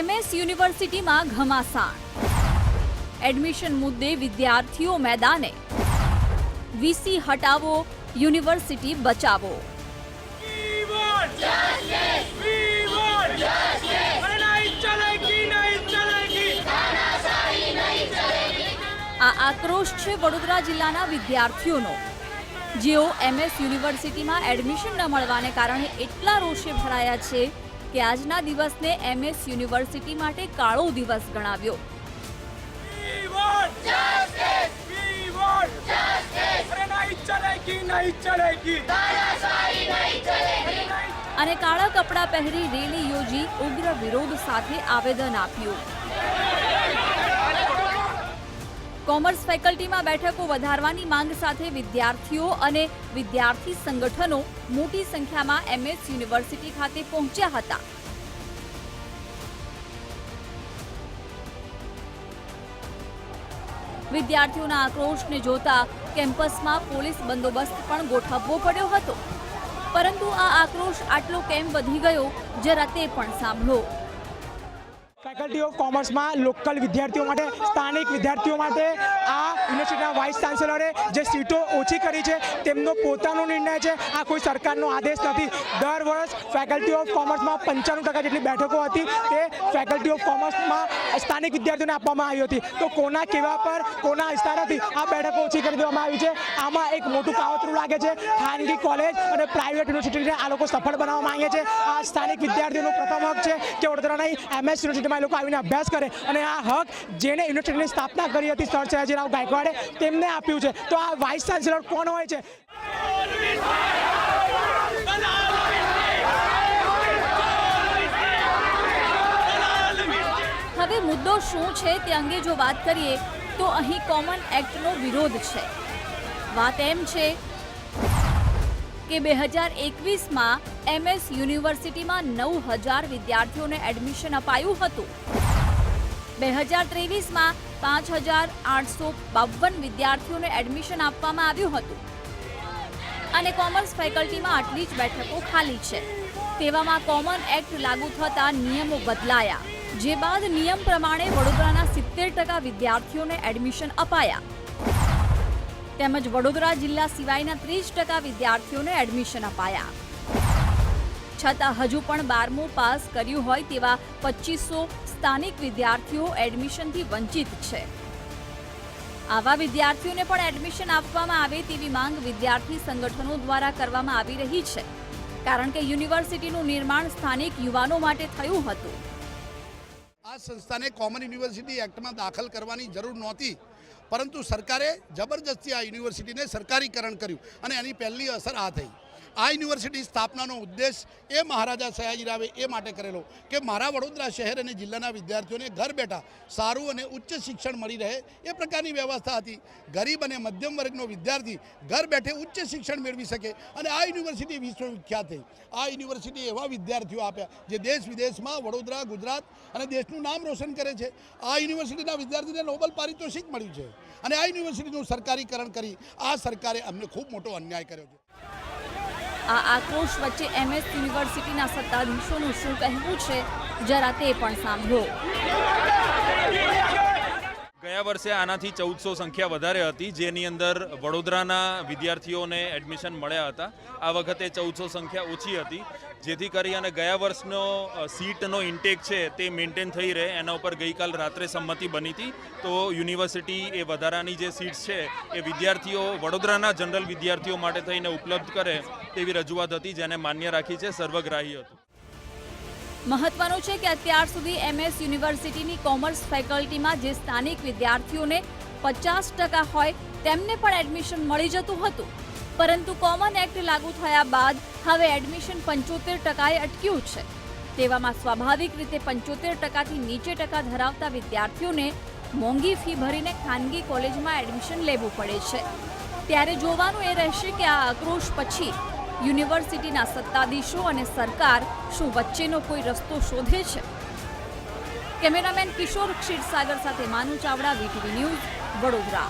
MS યુનિવર્સિટીમાં ઘમાસાણ. Admission મુદ્દે વિદ્યાર્થીઓ મેદાને. વીસી હટાવો, યુનિવર્સિટી બચાવો. આ આક્રોશ છે વડોદરા જિલ્લાના વિદ્યાર્થીઓનો. જેઓ એમએસ યુનિવર્સિટીમાં એડમિશન ન મળવાને કારણે એટલા રોષે ભરાયા છે કે આજના દિવસને એમએસ યુનિવર્સિટી માટે કાળો દિવસ ગણાવ્યો. અને કાળા કપડાં પહેરી રેલી યોજી ઉગ્ર વિરોધ સાથે આવેદન આપ્યું. કોમર્સ ફેકલ્ટીમાં બેઠકો વધારવાની માંગ સાથે વિદ્યાર્થીઓ અને વિદ્યાર્થી સંગઠનો મોટી સંખ્યામાં એમએસ યુનિવર્સિટી ખાતે પહોંચ્યા હતા. વિદ્યાર્થીઓના આક્રોશને જોતા કેમ્પસમાં પોલીસ બંદોબસ્ત પણ ગોઠવવો પડ્યો હતો. પરંતુ આ આક્રોશ આટલો કેમ વધી ગયો, જરા તે પણ સાંભળો. ફેકલ્ટી ઓફ કોમર્સમાં લોકલ વિદ્યાર્થીઓ માટે સ્થાનિક વિદ્યાર્થીઓ માટે આ યુનિવર્સિટીના વાઇસ ચાન્સેલરે જે સીટો ઓછી કરી છે, તેમનો પોતાનો નિર્ણય છે. આ કોઈ સરકારનો આદેશ નથી. દર વર્ષ ફેકલ્ટી ઓફ કોમર્સમાં પંચાણું ટકા જેટલી બેઠકો હતી, તે ફેકલ્ટી ઓફ કોમર્સમાં સ્થાનિક વિદ્યાર્થીઓને આપવામાં આવી હતી. તો કોના કેવા પર, કોના ઇશારાથી આ બેઠકો ઓછી કરી દેવામાં આવી છે? આમાં એક મોટું કાવતરું લાગે છે, ખાનગી કોલેજ અને પ્રાઇવેટ યુનિવર્સિટીને આ લોકો સફળ બનાવવા માંગે છે. આ સ્થાનિક વિદ્યાર્થીઓનો પ્રથમ હક છે કે વડોદરાની એમએસ યુનિવર્સિટીમાં એ લોકો આવીને અભ્યાસ કરે. અને આ હક જેને યુનિવર્સિટીની સ્થાપના કરી હતી, સર સયાજીરાવ ગાયકવાડે તેમને આપ્યું છે. તો આ વાઇસ ચાન્સેલર કોણ હોય છે? હવે મુદ્દો શું છે તે અંગે જો વાત કરીએ, તો અહીં કોમન એક્ટનો વિરોધ છે. વાત એમ છે કે બે હજાર એકવીસમાં એમએસ યુનિવર્સિટીમાં નવ હજાર વિદ્યાર્થીઓને એડમિશન અપાયું હતું. બે હજાર ત્રેવીસમાં પાંચ હજાર આઠસો બાવન વિદ્યાર્થીઓને એડમિશન આપવામાં આવ્યું હતું. અને કોમર્સ ફેકલ્ટીમાં આટલી જ બેઠકો ખાલી છે. તેવામાં કોમન એક્ટ લાગુ થતા નિયમો બદલાયા, જે બાદ નિયમ પ્રમાણે વડોદરાના સિત્તેર ટકા વિદ્યાર્થીઓને એડમિશન અપાયા. તેમજ વડોદરા જિલ્લા સિવાયના ત્રીસ ટકા વિદ્યાર્થીઓને એડમિશન અપાયા. છતાં હજુ પણ બારમું પાસ કર્યું હોય તેવા પચીસો સ્થાનિક વિદ્યાર્થીઓ એડમિશનથી વંચિત છે. આવા વિદ્યાર્થીઓને પણ એડમિશન આપવામાં આવે તેવી માંગ વિદ્યાર્થી સંગઠનો દ્વારા કરવામાં આવી રહી છે, કારણ કે યુનિવર્સિટીનું નિર્માણ સ્થાનિક યુવાનો માટે થયું હતું. આ સંસ્થાને કોમન યુનિવર્સિટી એક્ટમાં દાખલ કરવાની જરૂર નહોતી, પરંતુ સરકારે જબરજસ્તી આ યુનિવર્સિટીને સરકારીકરણ કર્યું અને એની પહેલી અસર આ થઈ. આ યુનિવર્સિટી સ્થાપનાનો ઉદ્દેશ એ મહારાજા સયાજીરાવે એ માટે કરેલો કે મારા વડોદરા શહેર અને જિલ્લાના વિદ્યાર્થીઓને ઘર બેઠા સારું અને ઉચ્ચ શિક્ષણ મળી રહે એ પ્રકારની વ્યવસ્થા હતી. ગરીબ અને મધ્યમ વર્ગનો વિદ્યાર્થી ઘર બેઠે ઉચ્ચ શિક્ષણ મેળવી શકે અને આ યુનિવર્સિટી વિશ્વવિખ્યાત થઈ. આ યુનિવર્સિટી એવા વિદ્યાર્થીઓ આપ્યા જે દેશ વિદેશમાં વડોદરા, ગુજરાત અને દેશનું નામ રોશન કરે છે. આ યુનિવર્સિટીના વિદ્યાર્થીને નોબલ પારિતોષિક મળ્યું છે. અને આ યુનિવર્સિટીનું સરકારીકરણ કરી આ સરકારે અમને ખૂબ મોટો અન્યાય કર્યો છે. આ આક્રોશ વચ્ચે એમએસ યુનિવર્સિટીના સત્તાધીશોનું શું કહેવું છે? જરા તે પણ સાંભળો. વર્ષે આનાથી ચૌદસો સંખ્યા વધારે હતી, જેની અંદર વડોદરાના વિદ્યાર્થીઓને એડમિશન મળ્યા હતા. આ વખતે ચૌદસો સંખ્યા ઓછી હતી. જેથી કરી અને ગયા વર્ષનો સીટનો ઇન્ટેક છે તે મેન્ટેન થઈ રહે. એના ઉપર ગઈકાલ રાત્રે સંમતિ બની હતી. તો યુનિવર્સિટી એ વધારાની જે સીટ્સ છે એ વિદ્યાર્થીઓ, વડોદરાના જનરલ વિદ્યાર્થીઓ માટે થઈને ઉપલબ્ધ કરે તેવી રજૂઆત હતી, જેને માન્ય રાખી છે સર્વગ્રાહી હતું. મહત્વનું છે કે અત્યાર સુધી એમએસ યુનિવર્સિટીની કોમર્સ ફેકલ્ટીમાં જે સ્થાનિક વિદ્યાર્થીઓને પચાસ ટકા હોય તેમને પણ એડમિશન મળી જતું હતું. પરંતુ કોમન એક્ટ લાગુ થયા બાદ હવે એડમિશન પંચોતેર ટકાએ અટક્યું છે. તેવામાં સ્વાભાવિક રીતે પંચોતેર ટકાથી નીચે ટકા ધરાવતા વિદ્યાર્થીઓને મોંઘી ફી ભરીને ખાનગી કોલેજમાં એડમિશન લેવું પડે છે. ત્યારે જોવાનું એ રહેશે કે આ આક્રોશ પછી યુનિવર્સિટીના સત્તાધીશો અને સરકાર શું વચ્ચેનો કોઈ રસ્તો શોધે છે? કેમેરામેન કિશોર ક્ષીરસાગર સાથે માનુ ચાવડા, વીટીવી ન્યૂઝ, વડોદરા.